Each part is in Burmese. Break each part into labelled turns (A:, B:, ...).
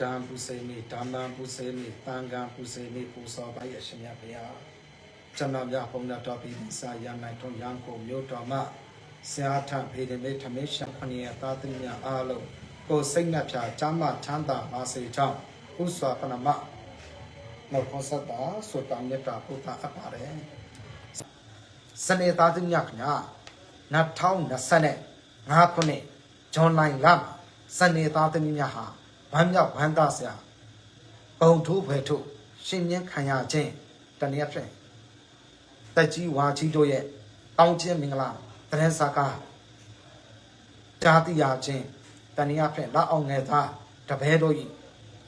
A: ဒံပုစေမိဓမ္မံပုစေမိသံဃံပုစေမိပူဇော်ပါရရှင်မြတ်ဗျာကျွန်တော်များဘုံတော်ပြည်စာရနိုင်ထုံရန်ကုန်မြို့တော်မှာဆရာထဖေဒီမေထမေရှံခဏီယသာသနာအားလုံးကိုယ်စိတ်နှပြချမ်းသာချမ်းသာပါစေကြောင်းဥစွာပနမမောခောသတ္တသုတ္တမေတ္တာပုဒ်တာအပ်ပါတယ်စနေသားသူမြတ်ခင်ဗျာ2025ခုနှစ်ဇွန်လလမှာစနေသားသမီးများဟာ ဝမ်းမြောက်ဝမ်းသာစရာပုံထိုးဖွယ်ထုတ်ရှင်မြင်းခံရခြင်းတနည်းဖြင့်တက်ကြီးဝါကြီးတို့ရဲ့တောင်းခြင်းမင်္ဂလာတရင်စာကားတာတိယာခြင်းတနည်းဖြင့်လက်အောင်ငယ်သားတပည့်တို့၏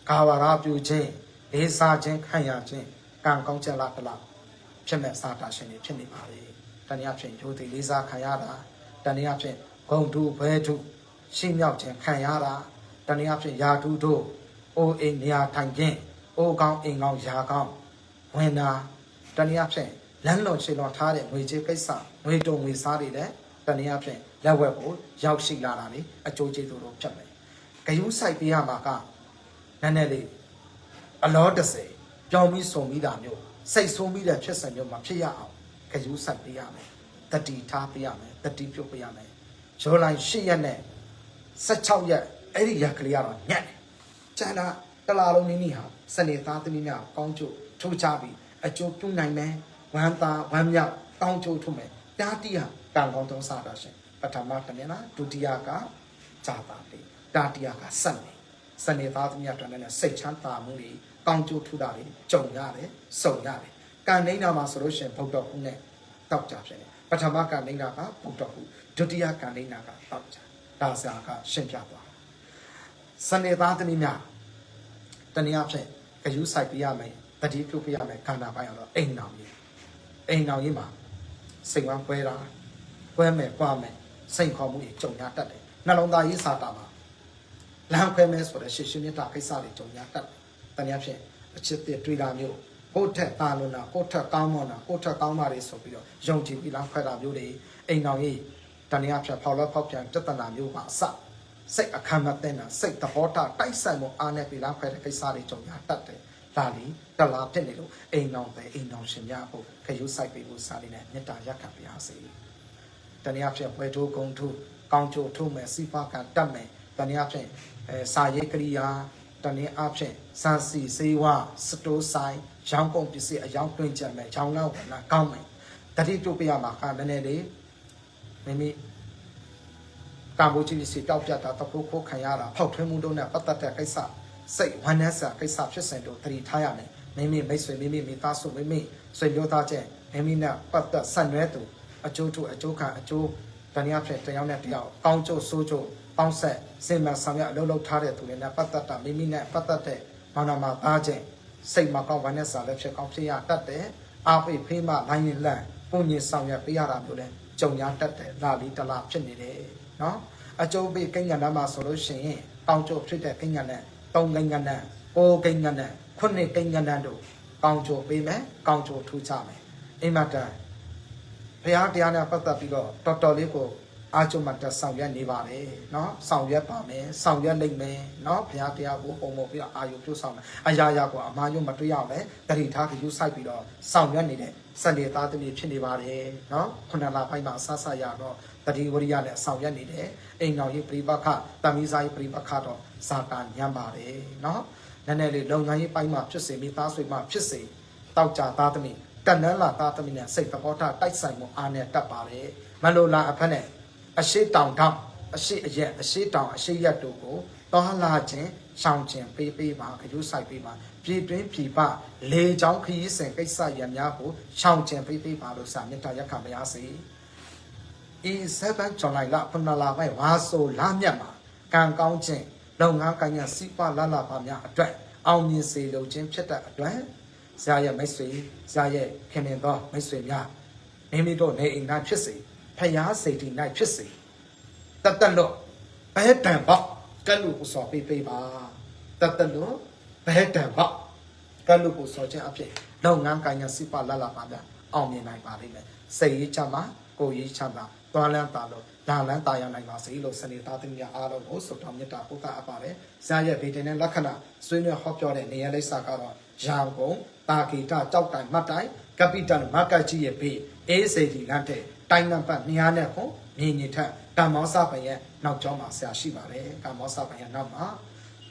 A: ကာဝရပြုခြင်းလေးစားခြင်းခံရခြင်းကံကောင်းချက်လားတလားဖြစ်မဲ့စာတာရှင်တွေဖြစ်နေပါလေတနည်းဖြင့်ရိုသေလေးစားခံရတာတနည်းဖြင့်ဂုံတူဘဲထုရှင်းမြောက်ခြင်းခံရတာ တနည်းဖြင့်ယာတူတို့အိုအိမ်နေရာထိုင်ခြင်းအိုကောင်းအိမ်ကောင်းယာကောင်းဝင်တာတနည်းဖြင့်လမ်းလွန်ရှင်းလွန်ထားတဲ့ငွေကြေးကိစ္စငွေတုံငွေစားတွေလည်းတနည်းဖြင့်လက်ဝက်ကိုရောက်ရှိလာတာလေအကျိုးကျေးဇူးတို့ဖြစ်မယ်ဂယုစိုက်ပေးရမှာကနည်းနည်းလေးအလော30ပြောင်းပြီးစုံပြီးတာမျိုးစိတ်ဆိုးပြီးတဲ့ဖြစ်စဉ်မျိုးမှာဖြစ်ရအောင်ဂယုစိုက်ပေးရမယ်တတိထားပေးရမယ်တတိပြုတ်ပေးရမယ်ဂျိုလိုင်း8ရက်နဲ့16ရက် အဲ့ဒီရက်ကလေးကတော့ညက်တယ်ကျန်တာတလားလုံးနည်းနည်းဟာစနေသားသမီးများကောင်းကျိုးထိုးချပြီးအကျိုးပြုနိုင်မယ်ဝမ်းသာဝမ်းမြောက်ကောင်းကျိုးထုတ်မယ်တာတိယကံကောင်းသုံးစားတာရှင်ပထမတစ်နေ့လားဒုတိယကဇာတာတိတာတိယကစက်နေစနေသားသမီးများတော်နဲ့စိတ်ချမ်းသာမှုတွေကောင်းကျိုးထူတာတွေကြုံရတယ်စုံရတယ်ကံနေနာမှာဆိုလို့ရှင်ဘုဒ္ဓခုနဲ့တောက်ကြဖြစ်တယ်ပထမကံနေနာကဘုဒ္ဓခုဒုတိယကံနေနာကတောက်ကြဒါစရာကရှင်းပြသွား စနေသားသမီးများတနည်းအားဖြင့်ဂယုစိုက်ပြရမယ်တတိပြုပြရမယ်ခန္ဓာပိုင်းအောင်တော့အိမ်တော်ကြီးအိမ်တော်ကြီးမှာစိတ်ဝမ်းပွဲတာပွဲမယ်ပွားမယ်စိတ်ခေါ်မှုကြီးကြုံရတတ်တယ်နှလုံးသားရေးစာတာမှာလမ်းခွဲမယ်ဆိုတဲ့ရှေ့ရှင်းမြတ်တာကိစ္စတွေကြုံရတတ်တယ်တနည်းအားဖြင့်အချစ်တွေတွေ့တာမျိုးကိုယ့်ထက်တာလွန်တာကိုယ့်ထက်ကောင်းမွန်တာကိုယ့်ထက်ကောင်းတာတွေဆိုပြီးတော့ယုံကြည်ပြီးလမ်းခွဲတာမျိုးတွေအိမ်တော်ကြီးတဏှာဖြတ်ဖောက်လက်ဖောက်ပြန်ပြဿနာမျိုးပါအစ စိတ်အခမ်းမသိတာစိတ်သဘောထားတိုက်ဆိုင်မှုအားနဲ့ပြီးလားခွဲတဲ့ကိစ္စတွေကြုံရတတ်တယ်။ဒါလီတလားဖြစ်နေလို့အိမ်အောင်ပဲအိမ်အောင်ရှင်များဖို့ခရုစိုက်ပေးဖို့စားလေးနဲ့မေတ္တာရက်ခံပါရစေ။တဏှာဖြတ်ပွဲထိုးကုံထိုးကောင်းချိုထိုးမယ်စီပါကတတ်မယ်တဏှာဖြတ်အဲစာရေးကရိယာတဏှာဖြင့်စံစီစေဝစတိုးဆိုင်ရောင်းကုန်ပစ္စည်းအယောင်တွင်ကြမယ်ရောင်းလောက်ဝနာကောင်းမယ်တတိတုပြရမှာကနည်းနည်းလေးမိမိ ကာမိုချီစီတောက်ပြတာတခုခိုးခံရတာဖောက်ထွင်းမှုတို့နဲ့ပတ်သက်တဲ့ကိစ္စစိတ်ဝမ်းနည်းစရာကိစ္စဖြစ်စဉ်တို့သတိထားရမယ်မိမိမိတ်ဆွေမိမိမိသားစုမိမိဆွေမျိုးသားချင်းမိမိနဲ့ပတ်သက်ဆက်နွယ်သူအကျိုးထုအကျိုးခံအကျိုးတဏှာဖြစ်တယောက်နဲ့တယောက်ကောင်းကျိုးဆိုးကျိုးပေါင်းဆက်စင်မဆောင်ရအလုပ်လုပ်ထားတဲ့သူတွေနဲ့ပတ်သက်တာမိမိနဲ့ပတ်သက်တဲ့ဘာနာမှာသားချင်းစိတ်မကောင်းဝမ်းနည်းစရာလည်းဖြစ်ကောင်းဖြစ်ရတတ်တယ်အာဖိဖေးမလိုင်းရင်လန့်ပုံညင်ဆောင်ရပေးရတာမျိုးလဲကြုံရတတ်တယ်လာလီတလာဖြစ်နေတယ် နော်အကျိုးပေးကိညာနာမှာဆိုလို့ရှိရင်ကောင်းကျိုးဖြစ်တဲ့ကိညာနဲ့သုံးကိညာနဲ့ကိုကိညာနဲ့ခုနှစ်ကိညာနဲ့တို့ကောင်းကျိုးပေးမယ်ကောင်းကျိုးထူးခြားမယ်အိမ်မတန်ဘုရားတရားနဲ့ပတ်သက်ပြီးတော့တော်တော်လေးကို အာချုံမတက်ဆောင်ရွက်နေပါလေเนาะဆောင်ရွက်ပါမယ်ဆောင်ရွက်နိုင်မယ်เนาะဘုရားတရားကိုပုံပုံပြီးတော့အာယုပြုဆောင်မယ်အရာရာကိုအမှားယွတ်မတွေ့ရအောင်လဲတတိထားကြည့်ဆိုင်ပြီးတော့ဆောင်ရွက်နေတဲ့စံနေသားသမီးဖြစ်နေပါတယ်เนาะခုနလပိုင်းမှာဆဆရတော့တတိဝရိယနဲ့ဆောင်ရွက်နေတဲ့အိမ်တော်ရေးပြိပခတမိစာရေးပြိပခတော့ဇာတာညံပါတယ်เนาะနည်းနည်းလေးလုပ်ငန်းရေးပိုင်းမှာဖြစ်စေမိသားစုမှာဖြစ်စေတောက်ကြသားသမီးတန်နန်းလာသားသမီးနဲ့စိတ်သဘောထားတိုက်ဆိုင်မှုအားနဲ့တက်ပါတယ်မလို့လားအဖက်နဲ့ အရှိတောင်တောင်အရှိအရက်အရှိတောင်အရှိရက်တို့ကိုတောလာခြင်းရှောင်ခြင်းပေးပေးပါခရုစိုက်ပေးပါပြည်တွင်းပြည်ပလေချောင်းခရီးစဉ်ကိစ္စရများကိုရှောင်ခြင်းပေးပေးပါလို့စာမေတ္တာရက်ခံပါရစေဤ7ဇွန်လလဖနလာပိုင်းဝါဆိုလာမြတ်မှာကံကောင်းခြင်းလုပ်ငန်းကိုင်ရစီးပွားလာလာပါများအတွက်အောင်မြင်စေလိုခြင်းဖြစ်တဲ့အတွက်ဇာရဲ့မိတ်ဆွေဇာရဲ့ခင်မင်သောမိတ်ဆွေများမိမိတို့နေအိမ်သားဖြစ်စေ ဖျားစိတ်ဒီနိုင်ဖြစ်စေတတ်တလို့ဘဲတံပေါ့ကလူကိုစော်ပေးပေးပါတတ်တလို့ဘဲတံပေါ့ကလူကိုစော်ခြင်းအဖြစ်လုပ်ငန်းကိုင်ရစိပလာလာပါဗျအောင်မြင်နိုင်ပါလိမ့်မယ်စိတ်ရေးချမ်းသာကိုယ်ရေးချမ်းသာသွားလန်းတာလို့လလာလန်းတာယာနိုင်ပါစေလို့စနေသားသမီးများအားလုံးကိုဆုတောင်းမေတ္တာပို့သအပ်ပါတယ်။ဇာရဲ့ဗေဒင်နဲ့လက္ခဏာဆွေးနွေးဟောပြောတဲ့နေရာလိပ်စာကတော့ရာဂုံတာဂီတကြောက်တိုင်မတ်တိုင်ကပိတန်မကတ်ကြီးရဲ့ဘေးအေးစေဒီလန့်တဲ့ တိုင်းနံပါတ်200နဲ့ခုမြင်ညထက်ကမ္မောစပန်ရဲ့နောက်ကျောင်းမှာဆရာရှိပါတယ်။ကမ္မောစပန်ရဲ့နောက်မှာ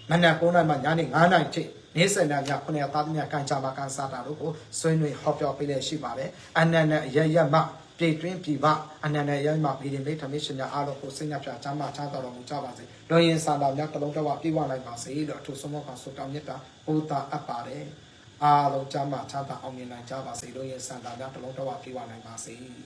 A: မနက်9နာရီမှညနေ9နာရီထိနေ့စဉ်နဲ့ည9ရက်သားသမီးကန်ချမာကန်စားတာတို့ကိုဆွေးနွေးဟောပြောပေးလျက်ရှိပါတယ်အနန္တရရမပြည်တွင်းပြည်ပအနန္တရရမပြည်တွင်းမိထမင်းရှင်များအားလုံးကိုစိတ်နှပြချမ်းသာချမ်းသာတော်မူကြပါစေ။လွန်ရင်စာတော်များတစ်လုံးတစ်ဝပြည့်ဝနိုင်ပါစေလို့အထူးဆုံးမကောင်ဆုတောင်းမြတ်တာဘုဒ္ဓအပ်ပါတယ်။အားလုံးချမ်းသာချမ်းသာအောင်မြင်နိုင်ကြပါစေလို့ရင်စာတော်များတစ်လုံးတစ်ဝပြည့်ဝနိုင်ပါစေ။